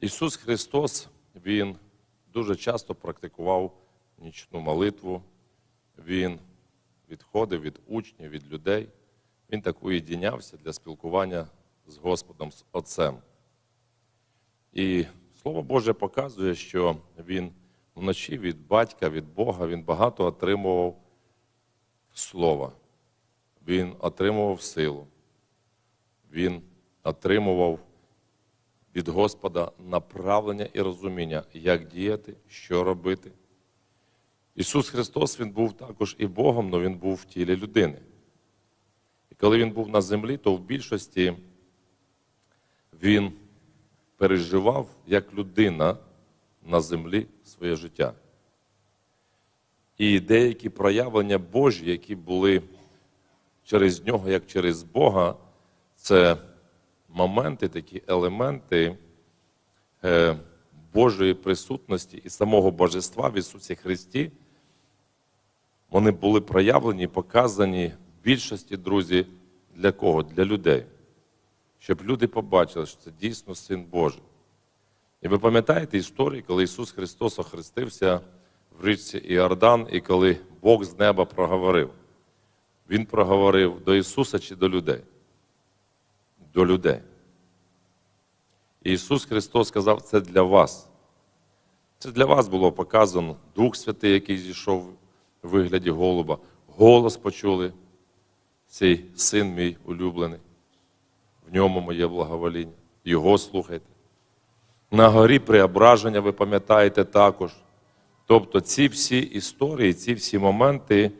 Ісус Христос, Він дуже часто практикував нічну молитву, Він відходив від учнів, від людей. Він так уєдинявся для спілкування з Господом, з Отцем. І Слово Боже показує, що він вночі від батька, від Бога, він багато отримував слова. Він отримував силу. Він отримував від Господа направлення і розуміння, як діяти, що робити. Ісус Христос Він був також і Богом, але Він був в тілі людини. І коли Він був на землі, то в більшості Він переживав як людина на землі своє життя. І деякі проявлення Божі, які були через нього, як через Бога, це моменти, такі елементи е, Божої присутності і самого Божества в Ісусі Христі, вони були проявлені показані в більшості, друзі, для кого? Для людей. Щоб люди побачили, що це дійсно Син Божий. І ви пам'ятаєте історію, коли Ісус Христос охрестився в річці Іордан, і коли Бог з неба проговорив. Він проговорив до Ісуса чи до людей? До людей. Ісус Христос сказав, це для вас. Це для вас було показано Дух Святий, який зійшов у вигляді голуба. Голос почули, цей син мій улюблений. В ньому моє благовоління. Його слухайте. На горі преображення, ви пам'ятаєте також. Тобто ці всі історії, ці всі моменти,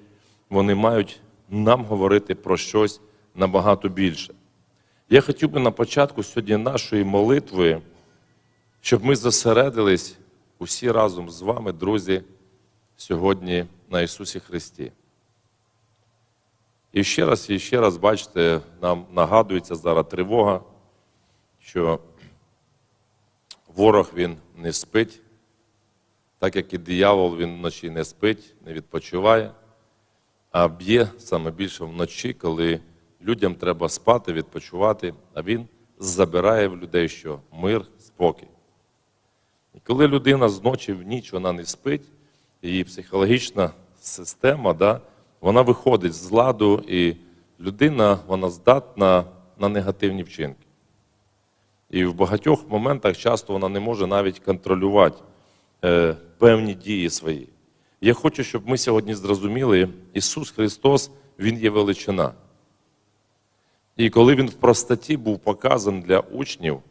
вони мають нам говорити про щось набагато більше. Я хотів би на початку сьогодні нашої молитви, щоб ми зосередились усі разом з вами, друзі, сьогодні на Ісусі Христі. І ще раз, і ще раз, бачите, нам нагадується зараз тривога, що ворог він не спить, так як і диявол він вночі не спить, не відпочиває, а б'є саме більше вночі, коли людям треба спати, відпочивати, а він забирає в людей що мир, спокій. І коли людина зночі в ніч вона не спить, її психологічна система, да, вона виходить з ладу, і людина вона здатна на негативні вчинки. І в багатьох моментах часто вона не може навіть контролювати е, певні дії свої. Я хочу, щоб ми сьогодні зрозуміли, Ісус Христос, Він є величина. І коли Він в простоті був показаний для учнів,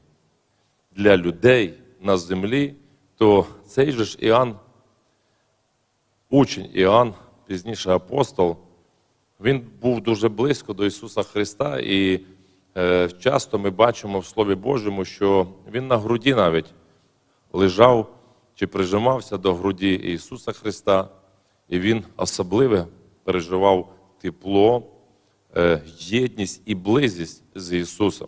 для людей на землі, то цей же ж Іоанн, учень Іоанн, пізніше апостол, він був дуже близько до Ісуса Христа, і е, часто ми бачимо в Слові Божому, що Він на груді навіть лежав чи прижимався до груді Ісуса Христа, і Він особливо переживав тепло, єдність і близість з Ісусом.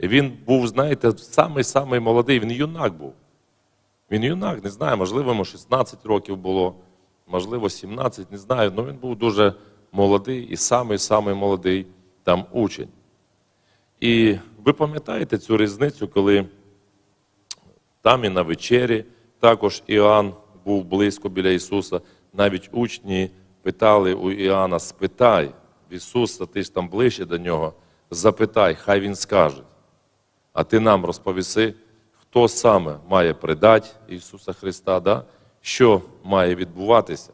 Він був, знаєте, самий-самий молодий, він юнак був. Він юнак, не знаю, можливо, йому 16 років було, можливо, 17, не знаю, але він був дуже молодий і самий-самий молодий там учень. І ви пам'ятаєте цю різницю, коли там і на вечері також Іоанн був близько біля Ісуса. Навіть учні питали у Іоанна, спитай Ісуса, ти ж там ближче до нього, запитай, хай Він скаже. А ти нам розповіси, хто саме має предати Ісуса Христа, да? що має відбуватися.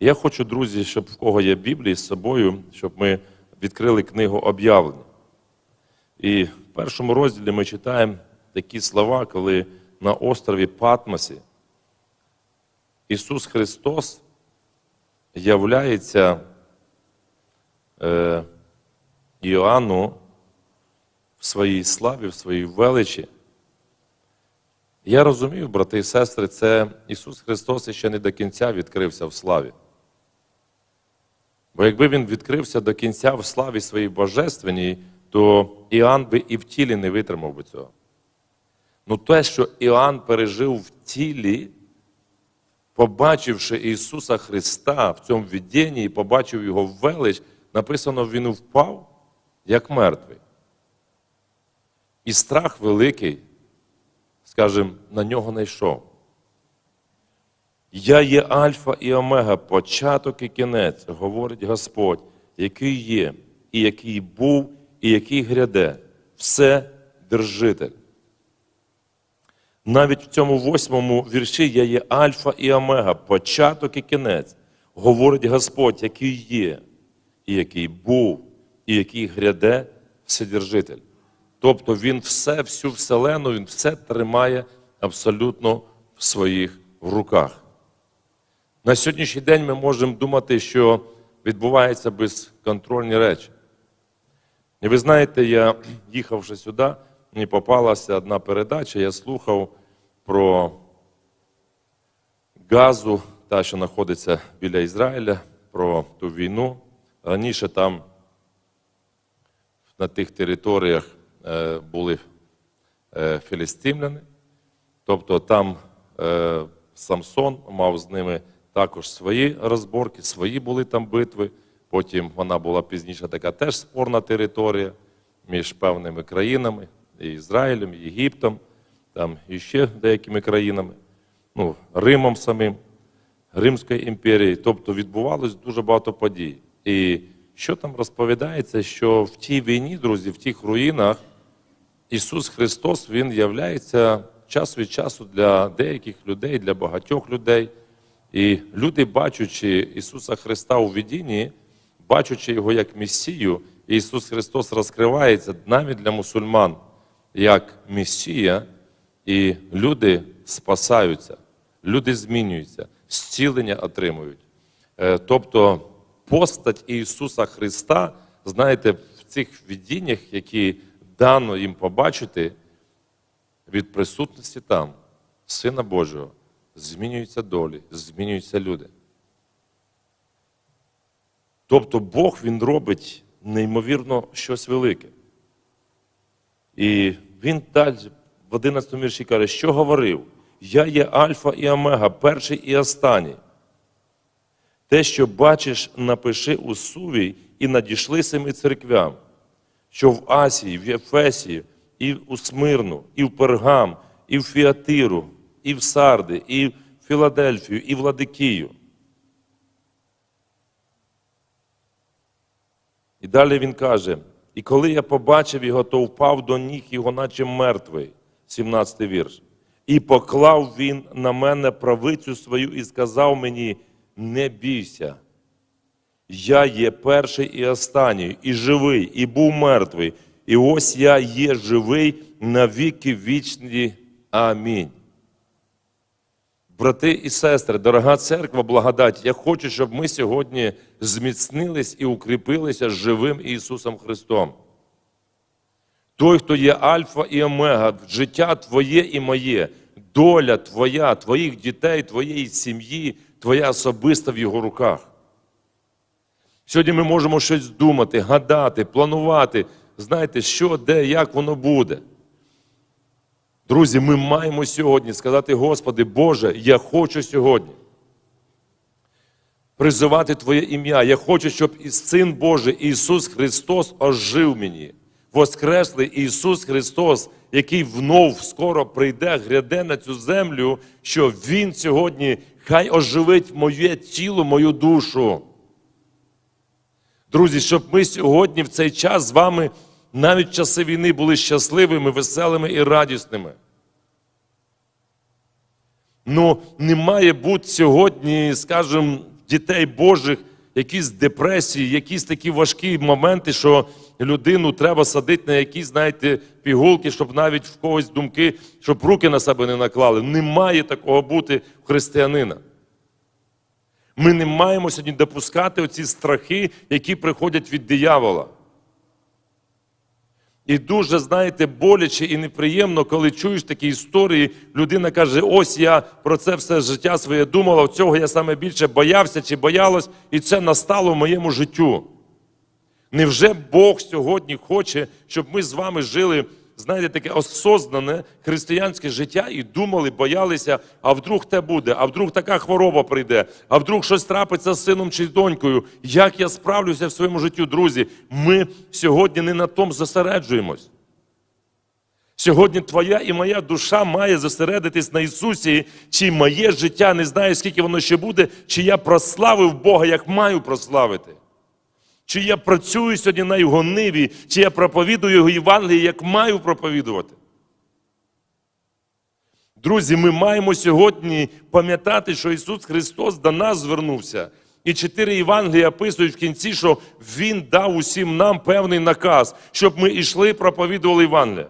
Я хочу, друзі, щоб в кого є Біблія з собою, щоб ми відкрили книгу об'явлення. І в першому розділі ми читаємо такі слова, коли на острові Патмосі Ісус Христос являється Іоанну в своїй славі, в своїй величі. Я розумію, брати і сестри, це Ісус Христос ще не до кінця відкрився в славі. Бо якби Він відкрився до кінця в славі своїй божественній, то Іоанн би і в тілі не витримав би цього. Ну те, що Іоанн пережив в тілі, побачивши Ісуса Христа в цьому віддінні і побачив Його велич, написано, Він впав, як мертвий. І страх великий скажімо, на нього не йшов. Я є Альфа і Омега, початок і кінець, говорить Господь, який є, і який був, і який гряде, все держитель. Навіть в цьому восьмому вірші я є Альфа і Омега, початок і кінець, говорить Господь, який є, і який був, і який гряде, вседержитель. Тобто Він все, всю вселену, Він все тримає абсолютно в своїх руках. На сьогоднішній день ми можемо думати, що відбуваються безконтрольні речі. І ви знаєте, я їхавши сюди, мені попалася одна передача, я слухав про газу, та, що знаходиться біля Ізраїля, про ту війну. Раніше там на тих територіях е, були е, філістимляни, тобто там е, Самсон мав з ними також свої розборки, свої були там битви. Потім вона була пізніше така теж спорна територія між певними країнами, і Ізраїлем, і Єгиптом, там і ще деякими країнами, ну, Римом самим, Римської імперії. Тобто відбувалось дуже багато подій. І що там розповідається, що в тій війні, друзі, в тих руїнах Ісус Христос Він являється час від часу для деяких людей, для багатьох людей. І люди, бачачи Ісуса Христа у видінні, бачачи Його як Месію, Ісус Христос розкривається навіть для мусульман як Месія, і люди спасаються, люди змінюються, зцілення отримують. Е, Тобто постать Ісуса Христа, знаєте, в цих видіннях, які дано їм побачити, від присутності там, Сина Божого, змінюються долі, змінюються люди. Тобто Бог Він робить неймовірно щось велике. І він далі в 11 вірші каже, що говорив? Я є Альфа і Омега, перший і останній. Те, що бачиш, напиши у сувій і надійшли семи церквям, що в Асії, в Ефесії, і у Смирну, і в Пергам, і в Фіатиру, і в Сарди, і в Філадельфію, і в Ладикію. І далі він каже: і коли я побачив його, то впав до ніг його, наче мертвий, 17 вірш. І поклав він на мене правицю свою і сказав мені: не бійся. Я є перший і останній, і живий, і був мертвий. І ось я є живий на віки вічні. Амінь. Брати і сестри, дорога церква, благодать, я хочу, щоб ми сьогодні зміцнились і укріпилися живим Ісусом Христом. Той, хто є Альфа і Омега, життя Твоє і моє, доля Твоя, Твоїх дітей, Твоєї сім'ї, Твоя особиста в Його руках. Сьогодні ми можемо щось думати, гадати, планувати, знаєте, що, де, як воно буде. Друзі, ми маємо сьогодні сказати, Господи, Боже, я хочу сьогодні призивати Твоє ім'я. Я хочу, щоб і Син Божий Ісус Христос ожив мені. Воскреслий Ісус Христос, який внов скоро прийде, гряде на цю землю, що Він сьогодні хай оживить моє тіло, мою душу. Друзі, щоб ми сьогодні в цей час з вами навіть в часи війни були щасливими, веселими і радісними. Ну, не має бути сьогодні, скажімо, дітей Божих якісь депресії, якісь такі важкі моменти, що людину треба садити на якісь, знаєте, пігулки, щоб навіть в когось думки, щоб руки на себе не наклали. Не має такого бути в християнина. Ми не маємо сьогодні допускати оці страхи, які приходять від диявола. І дуже, знаєте, боляче і неприємно, коли чуєш такі історії, людина каже: ось я про це все життя своє думала, цього я саме більше боявся чи боялась, і це настало в моєму життю. Невже Бог сьогодні хоче, щоб ми з вами жили, знаєте, таке осознане християнське життя і думали, боялися, а вдруг те буде, а вдруг така хвороба прийде, а вдруг щось трапиться з сином чи з донькою. Як я справлюся в своєму житті, друзі? Ми сьогодні не на тому зосереджуємось. Сьогодні твоя і моя душа має зосередитись на Ісусі, чи моє життя не знаю, скільки воно ще буде, чи я прославив Бога, як маю прославити. Чи я працюю сьогодні на Його ниві, чи я проповідую Його Євангеліє, як маю проповідувати. Друзі, ми маємо сьогодні пам'ятати, що Ісус Христос до нас звернувся. І чотири Євангелії описують в кінці, що Він дав усім нам певний наказ, щоб ми йшли, проповідували Євангелія.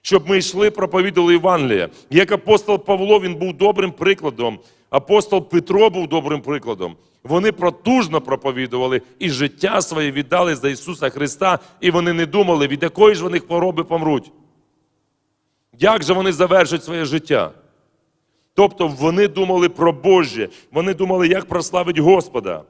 Щоб ми йшли, проповідували Євангелія. Як апостол Павло, він був добрим прикладом. Апостол Петро був добрим прикладом. Вони протужно проповідували і життя своє віддали за Ісуса Христа, і вони не думали, від якої ж вони хвороби помруть. Як же вони завершать своє життя? Тобто вони думали про Боже, вони думали, як прославить Господа.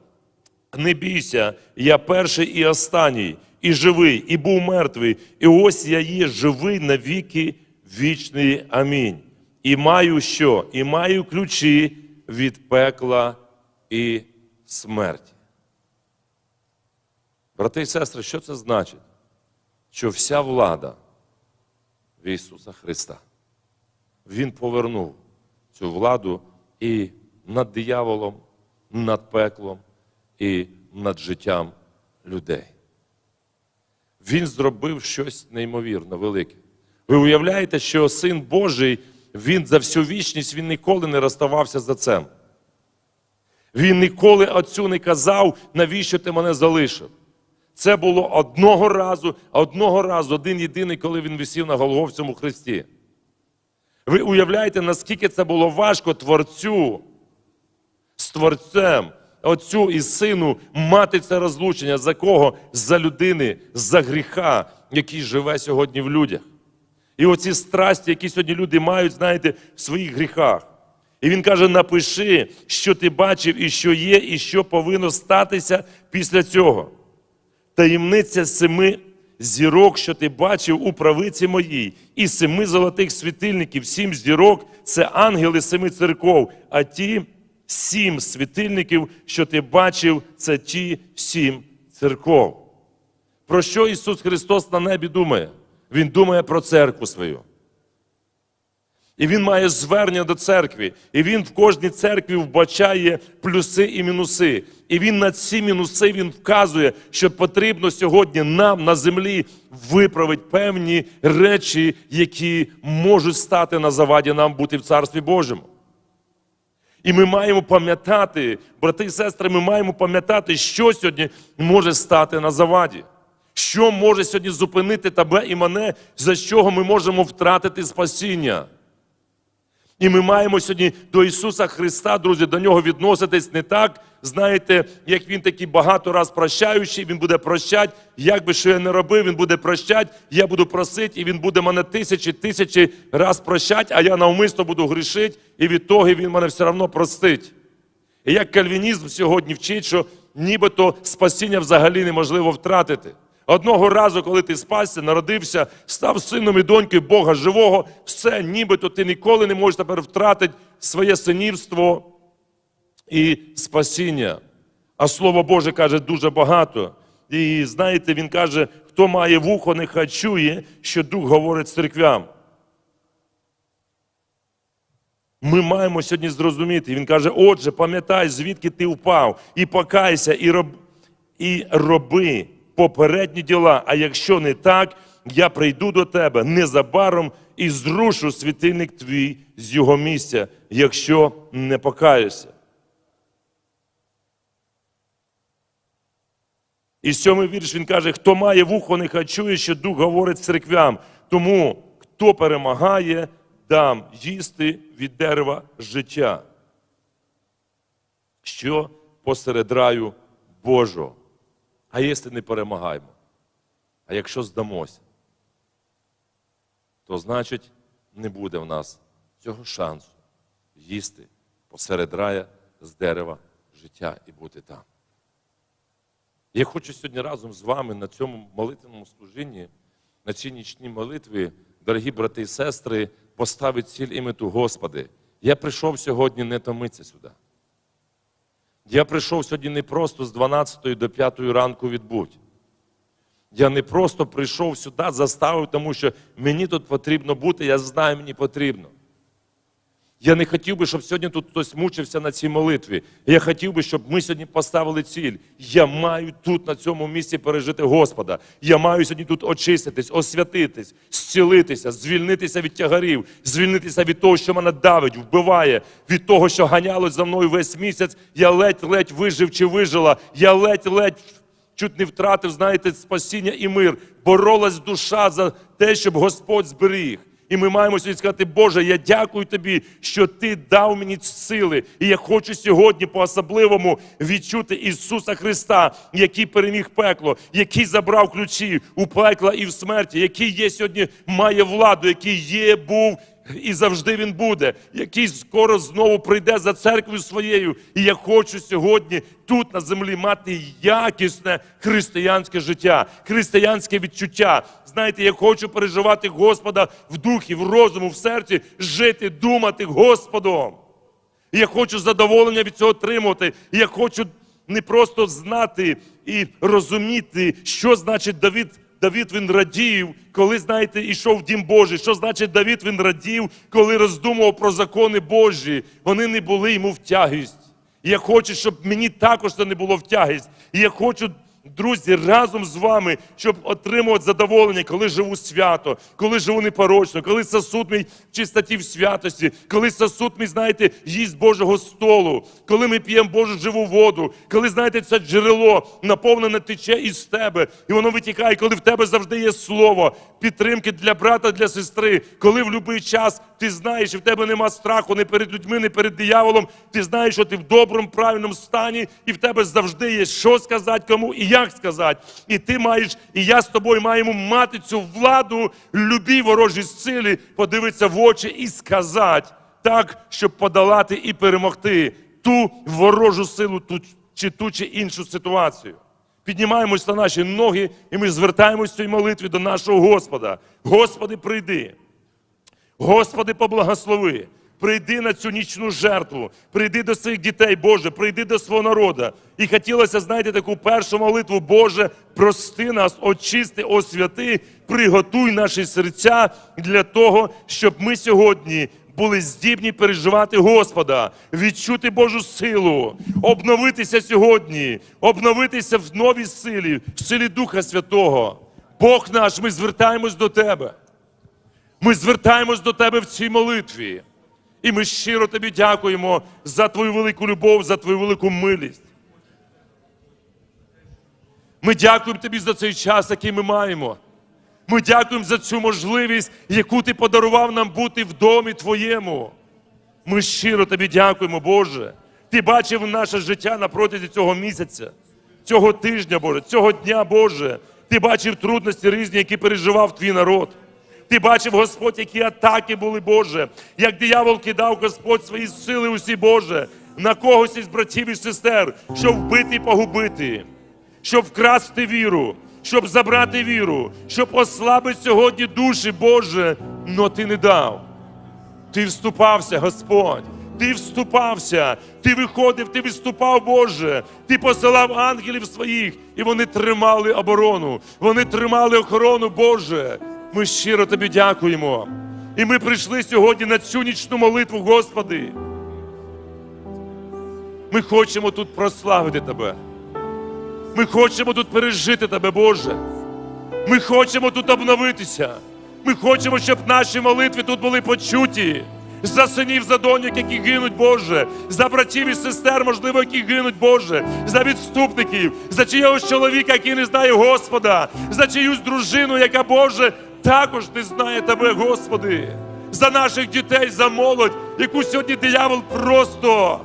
Не бійся, я перший і останній, і живий, і був мертвий. І ось я є живий навіки вічний. Амінь. І маю що? І маю ключі від пекла і смерті. Брати і сестри, що це значить? Що вся влада в Ісуса Христа. Він повернув цю владу і над дияволом, над пеклом і над життям людей. Він зробив щось неймовірно велике. Ви уявляєте, що Син Божий, він за всю вічність він ніколи не розставався з отцем. Він ніколи отцю не казав, навіщо ти мене залишив. Це було одного разу, одного разу, один єдиний, коли він висів на Голговцьому хресті. Ви уявляєте, наскільки це було важко творцю з творцем, отцю і сину мати це розлучення. За кого? За людини, за гріха, який живе сьогодні в людях. І оці страсті, які сьогодні люди мають, знаєте, в своїх гріхах. І він каже: напиши, що ти бачив, і що є, і що повинно статися після цього. Таємниця семи зірок, що ти бачив у правиці моїй, і семи золотих світильників, сім зірок це ангели семи церков, а ті сім світильників, що ти бачив, це ті сім церков. Про що Ісус Христос на небі думає? Він думає про церкву свою. І він має звернення до церкви. І він в кожній церкві вбачає плюси і мінуси. І він на ці мінуси він вказує, що потрібно сьогодні нам на землі виправити певні речі, які можуть стати на заваді нам бути в Царстві Божому. І ми маємо пам'ятати, брати і сестри, ми маємо пам'ятати, що сьогодні може стати на заваді. Що може сьогодні зупинити тебе і мене, за що ми можемо втратити спасіння. І ми маємо сьогодні до Ісуса Христа, друзі, до нього відноситись не так, знаєте, як Він такий багато раз прощаючий, Він буде прощати, як би що я не робив, Він буде прощати, я буду просити, і Він буде мене тисячі, тисячі раз прощати, а я навмисно буду грішити, і від того Він мене все одно простить. І як кальвінізм сьогодні вчить, що нібито спасіння взагалі неможливо втратити. Одного разу, коли ти спасся, народився, став сином і донькою Бога живого, все, нібито ти ніколи не можеш тепер втратити своє синівство і спасіння. А Слово Боже каже дуже багато. І знаєте, він каже, хто має вухо, нехай чує, що Дух говорить церквям. Ми маємо сьогодні зрозуміти. Він каже: отже, пам'ятай, звідки ти впав, і покайся, і, роб... і роби попередні діла. А якщо не так, я прийду до тебе незабаром і зрушу світильник твій з його місця, якщо не покаєшся. І сьомий вірш він каже: хто має вухо, нехай чує, що дух говорить церквям. Тому хто перемагає, дам їсти від дерева життя. Що посеред раю Божого. А якщо не перемагаємо, а якщо здамося, то значить не буде в нас цього шансу їсти посеред рая з дерева життя і бути там. Я хочу сьогодні разом з вами на цьому молитвеному служінні, на цій нічній молитві, дорогі брати і сестри, поставити ціль і мету Господи. Я прийшов сьогодні не томитися сюди. Я прийшов сьогодні не просто з 12 до 5 ранку відбуть. Я не просто прийшов сюди, заставив, тому що мені тут потрібно бути, я знаю, мені потрібно. Я не хотів би, щоб сьогодні тут хтось мучився на цій молитві. Я хотів би, щоб ми сьогодні поставили ціль. Я маю тут, на цьому місці, пережити Господа. Я маю сьогодні тут очиститись, освятитись, зцілитися, звільнитися від тягарів, звільнитися від того, що мене давить, вбиває, від того, що ганялось за мною весь місяць. Я ледь-ледь вижив чи вижила. Я ледь-ледь чуть не втратив, знаєте, спасіння і мир. Боролась душа за те, щоб Господь зберіг. І ми маємо сьогодні сказати, Боже, я дякую тобі, що ти дав мені сили. І я хочу сьогодні по-особливому відчути Ісуса Христа, який переміг пекло, який забрав ключі у пекла і в смерті, який є сьогодні, має владу, який є, був і завжди він буде, який скоро знову прийде за церквою своєю. І я хочу сьогодні тут на землі мати якісне християнське життя, християнське відчуття. Знаєте, я хочу переживати Господа в духі, в розуму, в серці, жити, думати Господом. І я хочу задоволення від цього отримувати. І я хочу не просто знати і розуміти, що значить Давид. Давид він радів, коли, знаєте, йшов в дім Божий. Що значить Давід він радів, коли роздумував про закони Божі? Вони не були йому в тягість. Я хочу, щоб мені також це не було в тягість. І я хочу, друзі, разом з вами, щоб отримувати задоволення, коли живу свято, коли живу непорочно, коли сосуд мій в чистоті в святості, коли сосуд мій, знаєте, їсть Божого столу, коли ми п'ємо Божу живу воду, коли, знаєте, це джерело наповнене тече із тебе, і воно витікає, коли в тебе завжди є слово, підтримки для брата, для сестри, коли в будь-який час ти знаєш, і в тебе нема страху не перед людьми, не перед дияволом, ти знаєш, що ти в доброму, правильному стані, і в тебе завжди є що сказати кому і як сказати. І ти маєш, і я з тобою маємо мати цю владу, любій ворожій силі, подивитися в очі і сказати так, щоб подолати і перемогти ту ворожу силу, ту чи ту чи іншу ситуацію. Піднімаємось на наші ноги, і ми звертаємось в цій молитві до нашого Господа. Господи, прийди. Господи, поблагослови. Прийди на цю нічну жертву, прийди до своїх дітей, Боже, прийди до свого народу. І хотілося, знаєте, таку першу молитву, Боже, прости нас, очисти, освяти, приготуй наші серця для того, щоб ми сьогодні були здібні переживати Господа, відчути Божу силу, обновитися сьогодні, обновитися в новій силі, в силі Духа Святого. Бог наш, ми звертаємось до Тебе. Ми звертаємось до Тебе в цій молитві. І ми щиро тобі дякуємо за твою велику любов, за твою велику милість. Ми дякуємо тобі за цей час, який ми маємо. Ми дякуємо за цю можливість, яку ти подарував нам бути в домі Твоєму. Ми щиро тобі дякуємо, Боже. Ти бачив наше життя на протязі цього місяця, цього тижня, Боже, цього дня, Боже. Ти бачив трудності різні, які переживав твій народ. Ти бачив, Господь, які атаки були, Боже, як диявол кидав Господь свої сили усі, Боже, на когось із братів і сестер, щоб вбити і погубити, щоб вкрасти віру, щоб забрати віру, щоб ослабити сьогодні душі, Боже, но ти не дав. Ти вступався, Господь. Ти вступався, ти виходив, ти виступав, Боже. Ти посилав ангелів своїх, і вони тримали оборону, вони тримали охорону, Боже. Ми щиро тобі дякуємо. І ми прийшли сьогодні на цю нічну молитву, Господи. Ми хочемо тут прославити Тебе. Ми хочемо тут пережити Тебе, Боже. Ми хочемо тут обновитися. Ми хочемо, щоб наші молитви тут були почуті. За синів, за доньок, які гинуть, Боже, за братів і сестер, можливо, які гинуть, Боже, за відступників, за чийогось чоловіка, який не знає Господа, за чиюсь дружину, яка, Боже, також не знає Тебе, Господи, за наших дітей, за молодь, яку сьогодні диявол просто,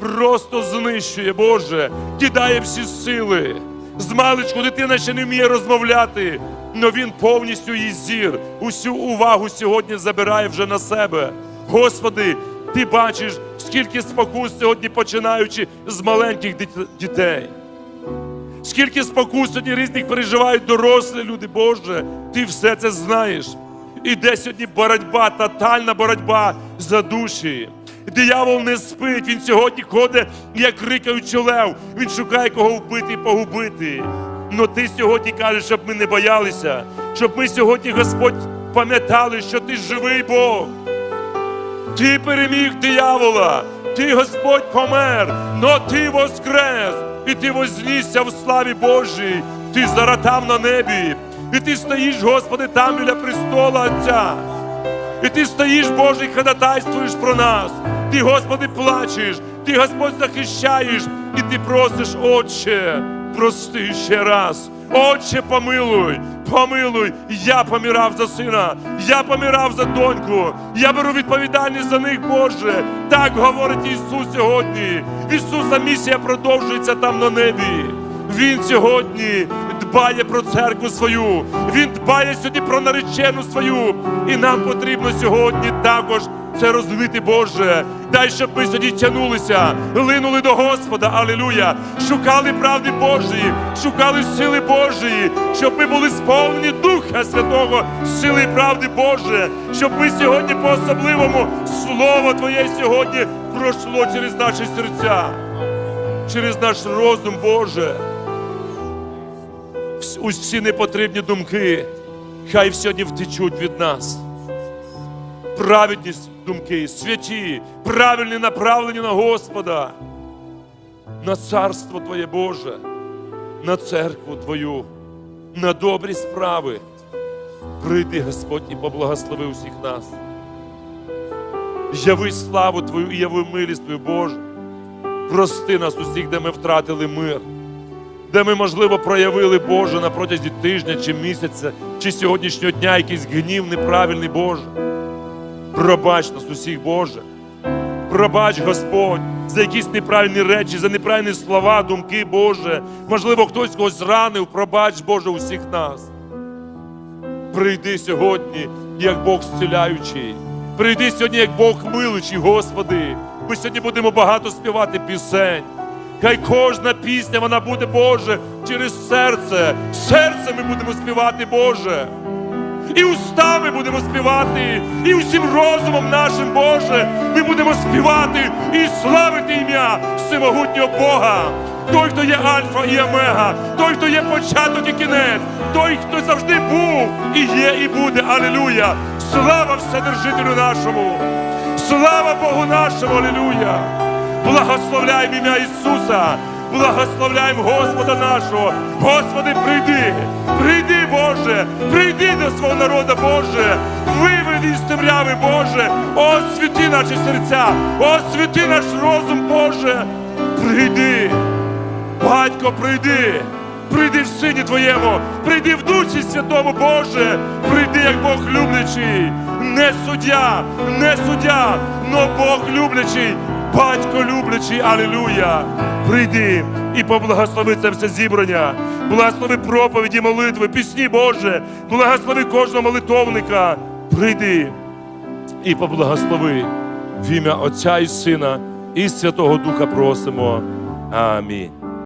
просто знищує, Боже, кидає всі сили. З маличку дитина ще не вміє розмовляти, але він повністю її зір, усю увагу сьогодні забирає вже на себе. Господи, ти бачиш, скільки спокус сьогодні починаючи з маленьких дітей. Скільки спокус різних переживають дорослі люди, Боже, ти все це знаєш. Іде сьогодні боротьба, тотальна боротьба за душі. Диявол не спить, він сьогодні ходить, як рикаючи лев. Він шукає кого вбити і погубити. Но ти сьогодні кажеш, щоб ми не боялися, щоб ми сьогодні, Господь, пам'ятали, що ти живий Бог. Ти переміг диявола, ти Господь помер, но ти воскрес, і ти вознісся в славі Божій, ти заратав на небі, і ти стоїш, Господи, там біля престола Отця. І ти стоїш, Боже, і ходатайствуєш про нас. Ти, Господи, плачеш, ти, Господь, захищаєш, і ти просиш, Отче, прости ще раз. Отче, помилуй, помилуй, я помирав за сина, я помирав за доньку, я беру відповідальність за них, Боже. Так говорить Ісус сьогодні. Ісуса місія продовжується там на небі. Він сьогодні дбає про церкву свою, він дбає сьогодні про наречену свою. І нам потрібно сьогодні також це розуміти, Боже. Дай, щоб ми сьогодні тянулися, линули до Господа, алілуя, шукали правди Божої, шукали сили Божої, щоб ми були сповнені Духа Святого, сили і правди Боже, щоб ми сьогодні по-особливому Слово Твоє сьогодні пройшло через наші серця, через наш розум, Боже усі непотрібні думки, хай сьогодні втечуть від нас. Праведні думки, святі, правильні направлені на Господа, на царство Твоє Боже, на церкву Твою, на добрі справи. Прийди, Господь, і поблагослови усіх нас. Яви славу Твою і яви милість Твою, Боже. Прости нас усіх, де ми втратили мир де ми, можливо, проявили Боже на протязі тижня чи місяця, чи сьогоднішнього дня якийсь гнів неправильний Боже. Пробач нас усіх, Боже. Пробач, Господь, за якісь неправильні речі, за неправильні слова, думки, Боже. Можливо, хтось когось зранив, пробач, Боже, усіх нас. Прийди сьогодні, як Бог зціляючий. Прийди сьогодні, як Бог милуючий, Господи. Ми сьогодні будемо багато співати пісень. Хай кожна пісня вона буде, Боже, через серце. Серце ми будемо співати, Боже. І устами будемо співати, і усім розумом нашим, Боже, ми будемо співати і славити ім'я всемогутнього Бога. Той, хто є Альфа і Омега, той, хто є початок і кінець, той, хто завжди був і є, і буде. Алілуя! Слава Вседержителю нашому! Слава Богу нашому! Алілуя! Благословляємо ім'я Ісуса! Благословляємо Господа нашого! Господи, прийди! Прийди, Боже! Прийди до свого народу, Боже! Виведи з темряви, Боже! Освіти наші серця! Освіти наш розум, Боже! Прийди! Батько, прийди! Прийди в сині Твоєму, прийди в Дусі Святому, Боже, прийди як Бог люблячий, не суддя, не суддя, но Бог люблячий, батько люблячий, алілуя. Прийди і поблагослови це все зібрання, благослови проповіді, молитви, пісні Боже, благослови кожного молитовника. Прийди і поблагослови в ім'я Отця і Сина і Святого Духа просимо. Амінь.